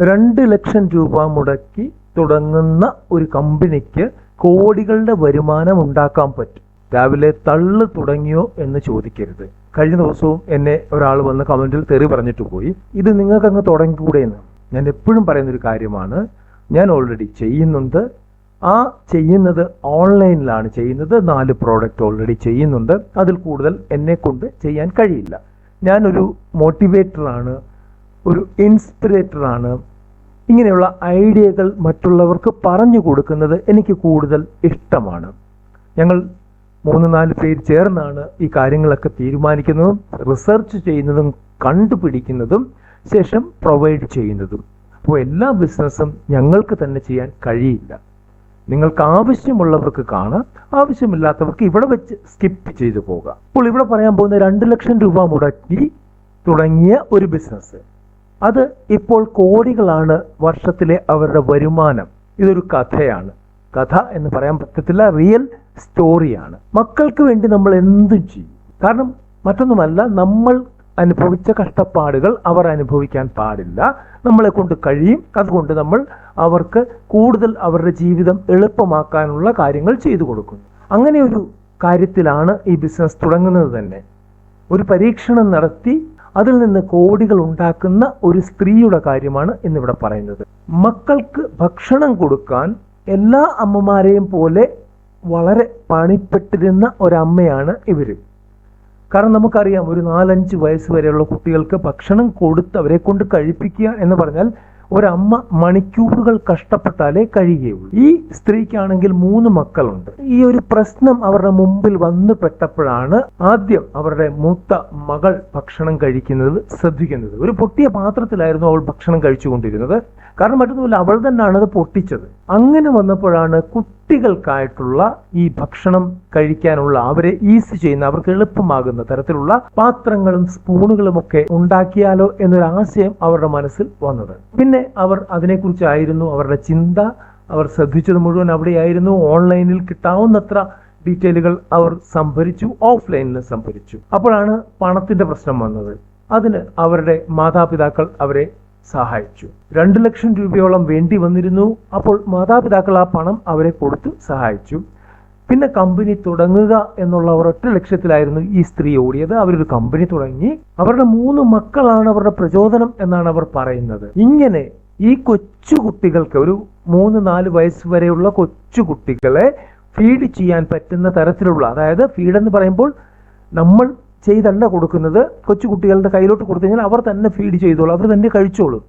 രണ്ട് ലക്ഷം രൂപ മുടക്കി തുടങ്ങുന്ന ഒരു കമ്പനിക്ക് കോടികളുടെ വരുമാനം ഉണ്ടാക്കാൻ പറ്റും. രാവിലെ തള്ള് തുടങ്ങിയോ എന്ന് ചോദിക്കരുത്. കഴിഞ്ഞ ദിവസവും എന്നെ ഒരാൾ വന്ന് കമന്റിൽ തെറി പറഞ്ഞിട്ട് പോയി. ഇത് നിങ്ങൾക്ക് അങ്ങ് തുടങ്ങിക്കൂടെ എന്ന് ഞാൻ എപ്പോഴും പറയുന്ന ഒരു കാര്യമാണ് ഞാൻ ഓൾറെഡി ചെയ്യുന്നുണ്ട്. ആ ചെയ്യുന്നത് ഓൺലൈനിലാണ് ചെയ്യുന്നത്. നാല് പ്രോഡക്റ്റ് ഓൾറെഡി ചെയ്യുന്നുണ്ട്. അതിൽ കൂടുതൽ എന്നെ കൊണ്ട് ചെയ്യാൻ കഴിയില്ല. ഞാനൊരു മോട്ടിവേറ്ററാണ് ഒരു ഇൻസ്പിറേറ്ററാണ്. ഇങ്ങനെയുള്ള ഐഡിയകൾ മറ്റുള്ളവർക്ക് പറഞ്ഞു കൊടുക്കുന്നത് എനിക്ക് കൂടുതൽ ഇഷ്ടമാണ്. ഞങ്ങൾ മൂന്ന് നാല് പേര് ചേർന്നാണ് ഈ കാര്യങ്ങളൊക്കെ തീരുമാനിക്കുന്നതും റിസർച്ച് ചെയ്യുന്നതും കണ്ടുപിടിക്കുന്നതും ശേഷം പ്രൊവൈഡ് ചെയ്യുന്നതും. അപ്പോൾ എല്ലാ ബിസിനസ്സും ഞങ്ങൾക്ക് തന്നെ ചെയ്യാൻ കഴിയില്ല. നിങ്ങൾക്ക് ആവശ്യമുള്ളവർക്ക് കാണാം ആവശ്യമില്ലാത്തവർക്ക് ഇവിടെ വെച്ച് സ്കിപ്പ് ചെയ്തു പോകാം. അപ്പോൾ ഇവിടെ പറയാൻ പോകുന്ന രണ്ട് ലക്ഷം രൂപ മുടക്കി തുടങ്ങിയ ഒരു ബിസിനസ് അത് ഇപ്പോൾ കോടികളാണ് വർഷത്തിലെ അവരുടെ വരുമാനം. ഇതൊരു കഥയാണ്. കഥ എന്ന് പറയാൻ പറ്റത്തില്ല റിയൽ സ്റ്റോറിയാണ് മക്കൾക്ക് വേണ്ടി നമ്മൾ എന്തും ചെയ്യും. കാരണം മറ്റൊന്നുമല്ല നമ്മൾ അനുഭവിച്ച കഷ്ടപ്പാടുകൾ അവർ അനുഭവിക്കാൻ പാടില്ല. നമ്മളെ കൊണ്ട് കഴിയും. അതുകൊണ്ട് നമ്മൾ അവർക്ക് കൂടുതൽ അവരുടെ ജീവിതം എളുപ്പമാക്കാനുള്ള കാര്യങ്ങൾ ചെയ്തു കൊടുക്കുന്നു. അങ്ങനെ ഒരു കാര്യത്തിലാണ് ഈ ബിസിനസ് തുടങ്ങുന്നത് തന്നെ. ഒരു പരീക്ഷണം നടത്തി അതിൽ നിന്ന് കോടികൾ ഉണ്ടാക്കുന്ന ഒരു സ്ത്രീയുടെ കാര്യമാണ് ഇന്നിവിടെ പറയുന്നത്. മക്കൾക്ക് ഭക്ഷണം കൊടുക്കാൻ എല്ലാ അമ്മമാരെയും പോലെ വളരെ പണിപ്പെട്ടിരുന്ന ഒരമ്മയാണ് ഇവർ. കാരണം നമുക്കറിയാം ഒരു നാലഞ്ച് വയസ്സ് വരെയുള്ള കുട്ടികൾക്ക് ഭക്ഷണം കൊടുത്ത് അവരെ കൊണ്ട് കഴിപ്പിക്കുക എന്ന് പറഞ്ഞാൽ ഒരമ്മ മണിക്കൂറുകൾ കഷ്ടപ്പെട്ടാലേ കഴിയുകയുള്ളൂ. ഈ സ്ത്രീക്കാണെങ്കിൽ മൂന്ന് മക്കളുണ്ട്. ഈ ഒരു പ്രശ്നം അവരുടെ മുമ്പിൽ വന്നു പെട്ടപ്പോഴാണ് ആദ്യം അവരുടെ മൂത്ത മകൾ ഭക്ഷണം കഴിക്കുന്നത് ശ്രദ്ധിക്കുന്നത്. ഒരു പൊട്ടിയ പാത്രത്തിലായിരുന്നു അവൾ ഭക്ഷണം കഴിച്ചുകൊണ്ടിരുന്നത്. കാരണം മറ്റൊന്നുമില്ല അവൾ തന്നെയാണ് അത് പൊട്ടിച്ചത്. അങ്ങനെ വന്നപ്പോഴാണ് കുട്ടികൾക്കായിട്ടുള്ള ഈ ഭക്ഷണം കഴിക്കാനുള്ള അവരെ ഈസി ചെയ്യുന്ന അവർക്ക് എളുപ്പമാകുന്ന തരത്തിലുള്ള പാത്രങ്ങളും സ്പൂണുകളും ഒക്കെ ഉണ്ടാക്കിയാലോ എന്നൊരു ആശയം അവരുടെ മനസ്സിൽ വന്നത്. പിന്നെ അവർ അതിനെക്കുറിച്ചായിരുന്നു അവരുടെ ചിന്ത അവർ ശ്രദ്ധിച്ചത് മുഴുവൻ അവിടെയായിരുന്നു. ഓൺലൈനിൽ കിട്ടാവുന്നത്ര ഡീറ്റെയിലുകൾ അവർ സംഭരിച്ചു ഓഫ്ലൈനിൽ സംഭരിച്ചു. അപ്പോഴാണ് പണത്തിന്റെ പ്രശ്നം വന്നത്. അതിന് അവരുടെ മാതാപിതാക്കൾ അവരെ സഹായിച്ചു. രണ്ടു ലക്ഷം രൂപയോളം വേണ്ടി വന്നിരുന്നു. അപ്പോൾ മാതാപിതാക്കൾ ആ പണം അവരെ കൊടുത്തു സഹായിച്ചു. പിന്നെ കമ്പനി തുടങ്ങുക എന്നുള്ള ഒരൊറ്റ ലക്ഷ്യത്തിലായിരുന്നു ഈ സ്ത്രീ ഓടിയത്. അവരൊരു കമ്പനി തുടങ്ങി. അവരുടെ മൂന്ന് മക്കളാണ് അവരുടെ പ്രചോദനം എന്നാണ് അവർ പറയുന്നത്. ഇങ്ങനെ ഈ കൊച്ചുകുട്ടികൾക്ക് ഒരു മൂന്ന് നാല് വയസ്സ് വരെയുള്ള കൊച്ചുകുട്ടികളെ ഫീഡ് ചെയ്യാൻ പറ്റുന്ന തരത്തിലുള്ള അതായത് ഫീഡ് എന്ന് പറയുമ്പോൾ നമ്മൾ ചെയ്തല്ല കൊടുക്കുന്നത്. കൊച്ചുകുട്ടികളുടെ കയ്യിലോട്ട് കൊടുത്തു കഴിഞ്ഞാൽ അവർ തന്നെ ഫീഡ് ചെയ്തോളും. അവർ തന്നെ കഴിച്ചോളും.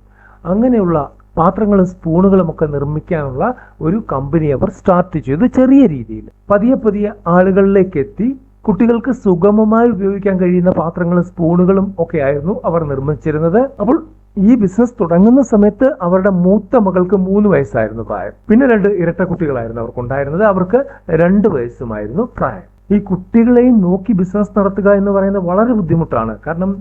അങ്ങനെയുള്ള പാത്രങ്ങളും സ്പൂണുകളും ഒക്കെ നിർമ്മിക്കാനുള്ള ഒരു കമ്പനി അവർ സ്റ്റാർട്ട് ചെയ്തു ചെറിയ രീതിയിൽ. പതിയെ പതിയെ ആളുകളിലേക്ക് എത്തി. കുട്ടികൾക്ക് സുഗമമായി ഉപയോഗിക്കാൻ കഴിയുന്ന പാത്രങ്ങളും സ്പൂണുകളും ഒക്കെ ആയിരുന്നു അവർ നിർമ്മിച്ചിരുന്നത്. അപ്പോൾ ഈ ബിസിനസ് തുടങ്ങുന്ന സമയത്ത് അവരുടെ മൂത്ത മകൾക്ക് മൂന്ന് വയസ്സായിരുന്നു പ്രായം. പിന്നെ രണ്ട് ഇരട്ട കുട്ടികളായിരുന്നു അവർക്കുണ്ടായിരുന്നത്. അവർക്ക് രണ്ട് വയസ്സുമായിരുന്നു പ്രായം. ഈ കുട്ടികളെയും നോക്കി ബിസിനസ് നടത്തുക എന്ന് പറയുന്നത് വളരെ ബുദ്ധിമുട്ടാണ്. കാരണം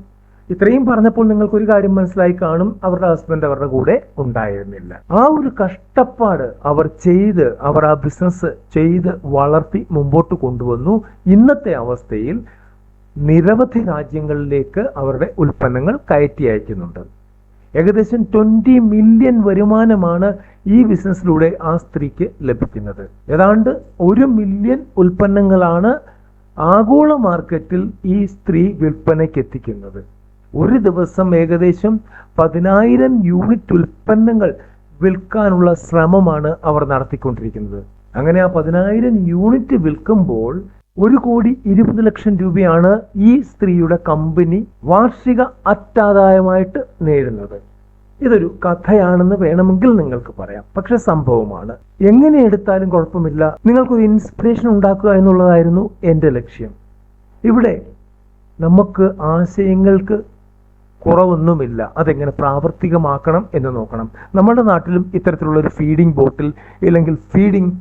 ഇത്രയും പറഞ്ഞപ്പോൾ നിങ്ങൾക്ക് ഒരു കാര്യം മനസ്സിലായി കാണും അവരുടെ ഹസ്ബൻഡ് അവരുടെ കൂടെ ഉണ്ടായിരുന്നില്ല. ആ ഒരു കഷ്ടപ്പാട് അവർ ചെയ്ത് അവർ ആ ബിസിനസ് ചെയ്ത് വളർത്തി മുമ്പോട്ട് കൊണ്ടുവന്നു. ഇന്നത്തെ അവസ്ഥയിൽ നിരവധി രാജ്യങ്ങളിലേക്ക് അവരുടെ ഉൽപ്പന്നങ്ങൾ കയറ്റി അയക്കുന്നുണ്ട്. ഏകദേശം ട്വന്റി മില്യൺ വരുമാനമാണ് ഈ ബിസിനസ്സിലൂടെ ആ സ്ത്രീക്ക് ലഭിക്കുന്നത്. ഏതാണ്ട് ഒരു മില്യൺ ഉൽപ്പന്നങ്ങളാണ് ആഗോള മാർക്കറ്റിൽ ഈ സ്ത്രീ വിൽപ്പനയ്ക്ക് എത്തിക്കുന്നത്. ഒരു ദിവസം ഏകദേശം പതിനായിരം യൂണിറ്റ് ഉൽപ്പന്നങ്ങൾ വിൽക്കാനുള്ള ശ്രമമാണ് അവർ നടത്തിക്കൊണ്ടിരിക്കുന്നത്. അങ്ങനെ ആ പതിനായിരം യൂണിറ്റ് വിൽക്കുമ്പോൾ ഒരു കോടി ഇരുപത് ലക്ഷം രൂപയാണ് ഈ സ്ത്രീയുടെ കമ്പനി വാർഷിക അറ്റാദായമായിട്ട് നേരുന്നത് ഇതൊരു കഥയാണെന്ന് വേണമെങ്കിൽ നിങ്ങൾക്ക് പറയാം. പക്ഷെ സംഭവമാണ്. എങ്ങനെ എടുത്താലും കുഴപ്പമില്ല. നിങ്ങൾക്കൊരു ഇൻസ്പിറേഷൻ ഉണ്ടാക്കുക എന്നുള്ളതായിരുന്നു എന്റെ ലക്ഷ്യം. ഇവിടെ നമുക്ക് ആശയങ്ങൾക്ക് കുറവൊന്നുമില്ല. അതെങ്ങനെ പ്രാവർത്തികമാക്കണം എന്ന് നോക്കണം. നമ്മുടെ നാട്ടിലും ഇത്തരത്തിലുള്ള ഒരു ഫീഡിംഗ് ബോട്ടിൽ ഇല്ലെങ്കിൽ ഫീഡിംഗ്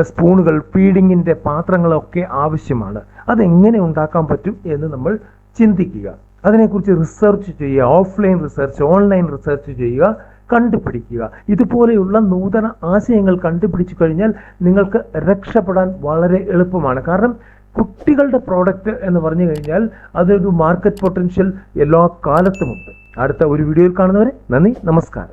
സ്പൂണുകൾ ഫീഡിങ്ങിന്റെ പാത്രങ്ങളൊക്കെ ആവശ്യമാണ്. അതെങ്ങനെ ഉണ്ടാക്കാൻ പറ്റും എന്ന് നമ്മൾ ചിന്തിക്കുക. അതിനെക്കുറിച്ച് റിസർച്ച് ചെയ്യുക ഓഫ്ലൈൻ റിസർച്ച് ഓൺലൈൻ റിസർച്ച് ചെയ്യുക കണ്ടുപിടിക്കുക. ഇതുപോലെയുള്ള നൂതന ആശയങ്ങൾ കണ്ടുപിടിച്ചു കഴിഞ്ഞാൽ നിങ്ങൾക്ക് രക്ഷപ്പെടാൻ വളരെ എളുപ്പമാണ്. കാരണം കുട്ടികളുടെ പ്രോഡക്റ്റ് എന്ന് പറഞ്ഞു കഴിഞ്ഞാൽ അതൊരു മാർക്കറ്റ് പൊട്ടൻഷ്യൽ എല്ലാ കാലത്തുമുണ്ട്. അടുത്ത ഒരു വീഡിയോയിൽ കാണുന്നവരെ നന്ദി നമസ്കാരം.